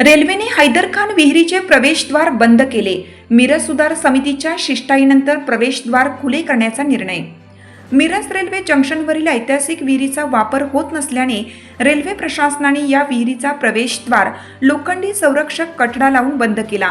रेल्वेने हैदरखान विहिरीचे प्रवेशद्वार बंद केले. मिरज सुधार समितीच्या शिष्टाईनंतर प्रवेशद्वार खुले करण्याचा निर्णय. मिरज रेल्वे जंक्शनवरील ऐतिहासिक विहिरीचा वापर होत नसल्याने रेल्वे प्रशासनाने या विहिरीचा प्रवेशद्वार लोखंडी संरक्षक कठडा लावून बंद केला.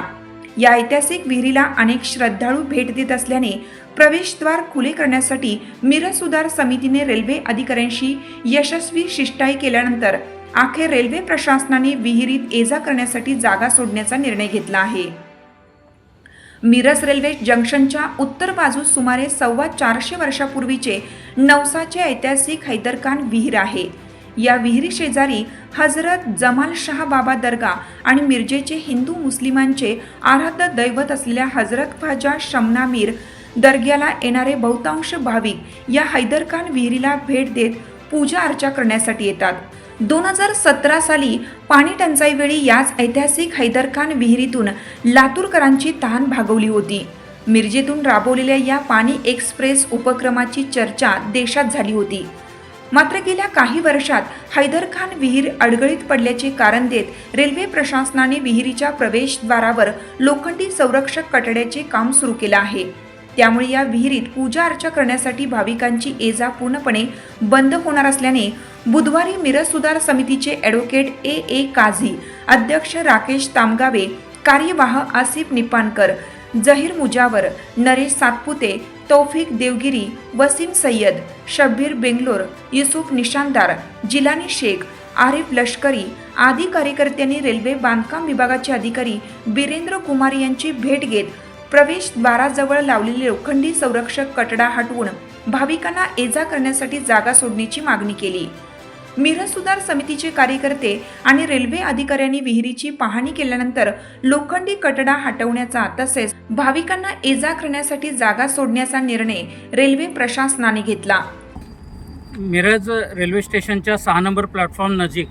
या ऐतिहासिक विहिरीला अनेक श्रद्धाळू भेट देत असल्याने प्रवेशद्वार खुले करण्यासाठी मिरज सुधार समितीने रेल्वे अधिकाऱ्यांशी यशस्वी शिष्टाई केल्यानंतर अखेर रेल्वे प्रशासनाने विहिरीत ये जा करण्यासाठी जागा सोडण्याचा निर्णय घेतला आहे. मिरज रेल्वे जंक्शनच्या उत्तर बाजूस सुमारे सव्वा चारशे वर्षापूर्वीचे नवसाचे ऐतिहासिक हैदरखान विहीर आहे. या विहिरी शेजारी हजरत जमाल शाह बाबा दर्गा आणि मिरजेचे हिंदू मुस्लिमांचे आराध्य दैवत असलेल्या हजरत ख्वाजा शमना मीर दर्ग्याला येणारे बहुतांश भाविक या हैदरखान विहिरीला भेट देत पूजा अर्चा करण्यासाठी येतात. दोन हजार सतरा साली पाणी टंचाईवेळी याच ऐतिहासिक हैदरखान विहिरीतून लातूरकरांची तहान भागवली होती. मिरजेतून राबवलेल्या या पाणी एक्सप्रेस उपक्रमाची चर्चा देशात झाली होती. मात्र गेल्या काही वर्षात हैदरखान विहीर अडगळीत पडल्याचे कारण देत रेल्वे प्रशासनाने विहिरीच्या प्रवेशद्वारावर लोखंडी संरक्षक कटड्याचे काम सुरू केलं आहे. त्यामुळे या विहिरीत पूजा अर्चा करण्यासाठी भाविकांची ये जा पूर्णपणे बंद होणार असल्याने बुधवारी मिरज सुधार समितीचे ॲडव्होकेट ए ए काझी अध्यक्ष राकेश तामगावे कार्यवाह आसिफ निपाणकर जहीर मुजावर नरेश सातपुते तौफिक देवगिरी वसीम सय्यद शब्बीर बेंगलोर युसुफ निशांदार जिलानी शेख आरिफ लष्करी आदी कार्यकर्त्यांनी रेल्वे बांधकाम विभागाचे अधिकारी बिरेंद्र कुमार यांची भेट घेत प्रवेशद्वाराजवळ लावलेले लोखंडी संरक्षक कटडा हटवून भाविकांना ये जा करण्यासाठी जागा सोडण्याची मागणी केली. मिरज सुधार समितीचे कार्यकर्ते आणि रेल्वे अधिकाऱ्यांनी विहिरीची पाहणी केल्यानंतर लोखंडी कटडा हटवण्याचा तसेच भाविकांना ये जा करण्यासाठी जागा सोडण्याचा निर्णय रेल्वे प्रशासनाने घेतला. मिरज रेल्वे स्टेशनच्या सहा नंबर प्लॅटफॉर्म नजीक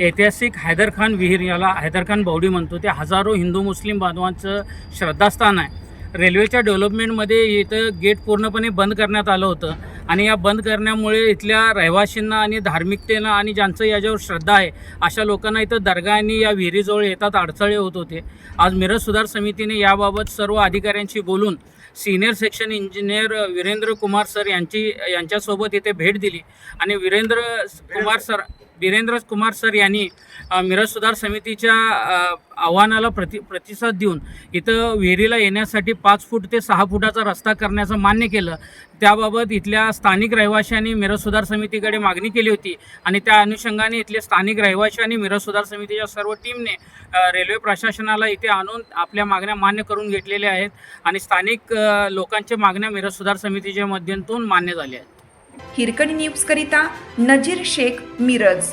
ऐतिहासिक हैदरखान विहीर याला हैदरखान बावडी म्हणतो. ते हजारो हिंदू मुस्लिम बांधवांचं श्रद्धास्थान आहे. रेल्वेच्या डेव्हलपमेंटमध्ये इथं गेट पूर्णपणे बंद करण्यात आलं होतं. आणि या बंद करण्यामुळे इथल्या रहिवाशींना आणि धार्मिकतेनं आणि ज्यांचं याच्यावर श्रद्धा आहे अशा लोकांना इथं दर्गांनी या विहिरीजवळ येतात अडथळे होत होते. आज मिरज सुधार समितीने याबाबत सर्व अधिकाऱ्यांशी बोलून senior section engineer Virendra Kumar sir यांची यांच्यासोबत इथे भेट दिली. आणि वीरेंद्र कुमार सर वीरेंद्र कुमार सर यांनी मिरज सुधार समितीच्या आव्हानाला प्रति प्रतिसाद देऊन इथं विहिरीला येण्यासाठी पाच फूट ते सहा फुटाचा रस्ता करण्याचं मान्य केलं. त्याबाबत इथल्या स्थानिक रहिवाशांनी मिरज सुधार समितीकडे मागणी केली होती आणि त्या अनुषंगाने इथले स्थानिक रहिवाशी आणि मिरज सुधार समितीच्या सर्व टीमने रेल्वे प्रशासनाला इथे आणून आपल्या मागण्या मान्य करून घेतलेल्या आहेत आणि स्थानिक लोकांच्या मागण्या मिरज सुधार समितीच्या माध्यमातून मान्य झाल्या आहेत. हिरकणी न्यूजकरिता नजीर शेख मिरज.